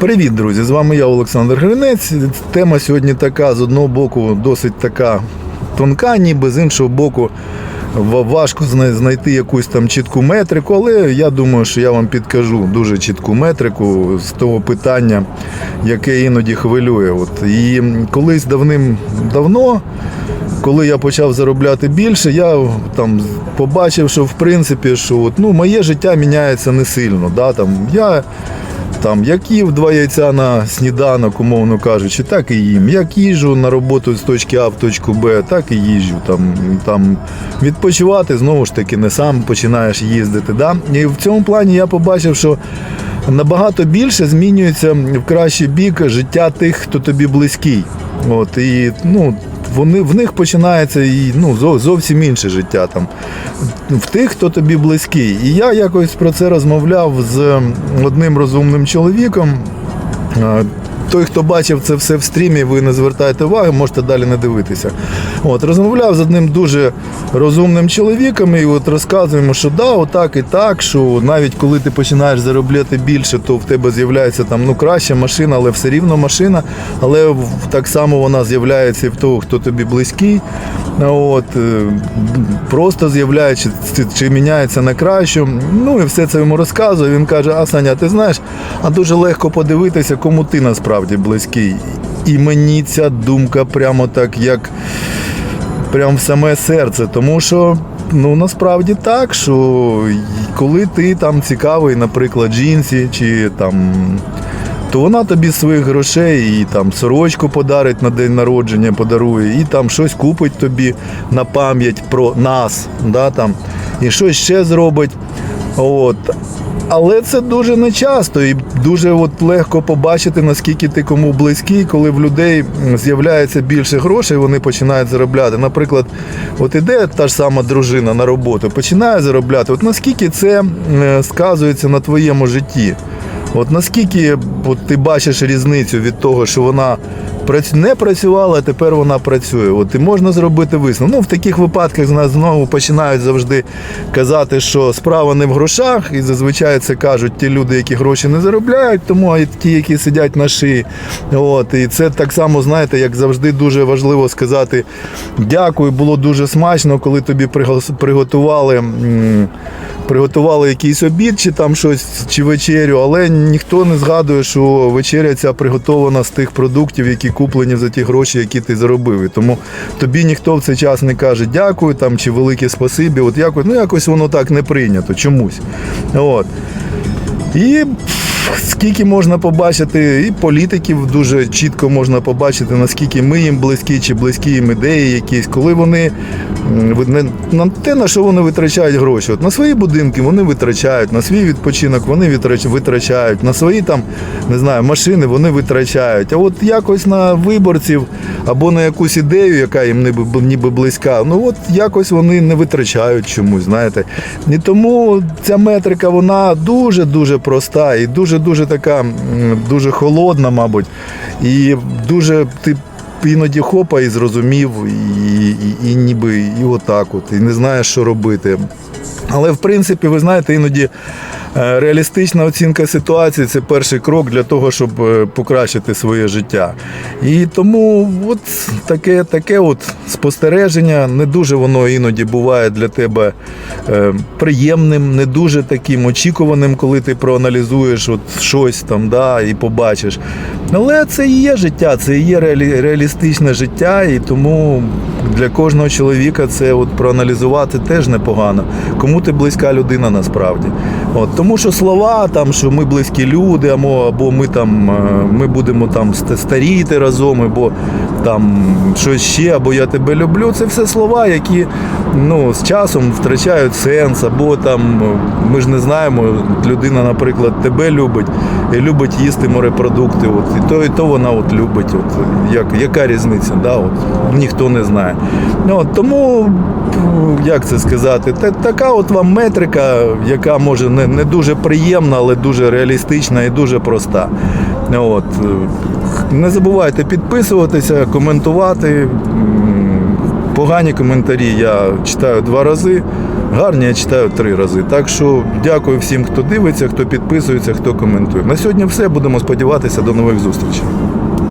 Привіт, друзі! З вами я, Олександр Гринець. Тема сьогодні така, з одного боку, досить така тонка, ніби з іншого боку, важко знайти якусь там чітку метрику, але я думаю, що я вам підкажу дуже чітку метрику з того питання, яке іноді хвилює. От. І колись давним-давно. Коли я почав заробляти більше, я там побачив, що в принципі, що от, ну, моє життя міняється не сильно. Да? Там, я там, як їв два яйця на сніданок, умовно кажучи, так і їм. Як їжджу на роботу з точки А в точку Б, так і їжджу. Там, там відпочивати знову ж таки не сам починаєш їздити. Да? І в цьому плані я побачив, що набагато більше змінюється в кращий бік життя тих, хто тобі близький. От, і, ну, вони, в них починається і, ну, зовсім інше життя там. В тих, хто тобі близький. І я якось про це розмовляв з одним розумним чоловіком. Той, хто бачив це все в стрімі, ви не звертаєте уваги, можете далі не дивитися. От, розмовляв з одним дуже розумним чоловіком, і от розказуємо, що да, отак і так, що навіть коли ти починаєш заробляти більше, то в тебе з'являється там ну краща машина, але все рівно машина, але так само вона з'являється і в того, хто тобі близький. От, е, просто з'являється чи, міняється на кращу. Ну і все це йому розказує. Він каже: А Саня, ти знаєш, а дуже легко подивитися, кому ти насправді близький. І мені ця думка прямо так, як прямо в саме серце. Тому що ну насправді так, що коли ти там цікавий, наприклад, жінці чи там. То вона тобі своїх грошей і там сорочку подарить на день народження, подарує, і там щось купить тобі на пам'ять про нас, да, там, і щось ще зробить. От. Але це дуже нечасто і дуже от легко побачити, наскільки ти кому близький, коли в людей з'являється більше грошей, вони починають заробляти. Наприклад, от іде та ж сама дружина на роботу, починає заробляти. От наскільки це сказується на твоєму житті? От наскільки от ти бачиш різницю від того, що вона не працювала, а тепер вона працює. От і можна зробити висновок. Ну, в таких випадках знову починають завжди казати, що справа не в грошах, і зазвичай це кажуть ті люди, які гроші не заробляють, тому а ті, які сидять на шиї. От, і це так само, знаєте, як завжди дуже важливо сказати дякую, було дуже смачно, коли тобі приготували. Приготували якийсь обід чи там щось, чи вечерю, але ніхто не згадує, що вечеря ця приготована з тих продуктів, які куплені за ті гроші, які ти заробив. І тому тобі ніхто в цей час не каже дякую там чи велике спасибі. От якось, ну якось воно так не прийнято чомусь. От. І скільки можна побачити, і політиків дуже чітко можна побачити, наскільки ми їм близькі, чи близькі їм ідеї якісь, коли вони на те, на що вони витрачають гроші. От на свої будинки вони витрачають, на свій відпочинок вони витрач- витрачають, на свої там, не знаю, машини вони витрачають. А от якось на виборців або на якусь ідею, яка їм ніби, ніби близька, ну от якось вони не витрачають чомусь, знаєте. І тому ця метрика вона дуже-дуже проста і дуже-дуже така, дуже холодна, мабуть. І дуже ти іноді хопа і зрозумів, і, і, і ніби і отак от, і не знаєш, що робити. Але в принципі, ви знаєте, іноді е, реалістична оцінка ситуації це перший крок для того, щоб е, покращити своє життя. І тому от таке, таке от спостереження не дуже воно іноді буває для тебе е, приємним, не дуже таким очікуваним, коли ти проаналізуєш от щось там да, і побачиш. Але це і є життя, це і є реалі- реалістичне життя, і тому для кожного чоловіка це от проаналізувати теж непогано. Кому ти близька людина насправді. От, тому що слова, там, що ми близькі люди, або, ми там е, ми будемо там старіти разом, або там щось ще, або я тебе люблю. Це все слова, які ну, з часом втрачають сенс, або там е, ми ж не знаємо, людина, наприклад, тебе любить і любить їсти морепродукти. От, і то, і то вона от любить. От, як, яка різниця? Да, от, ніхто не знає. Ну, от, тому, як це сказати, та, така от вам метрика, яка може не, не дуже приємна, але дуже реалістична і дуже проста. От. Не забувайте підписуватися, коментувати. Погані коментарі я читаю два рази, гарні я читаю три рази. Так що дякую всім, хто дивиться, хто підписується, хто коментує. На сьогодні все. Будемо сподіватися до нових зустрічей.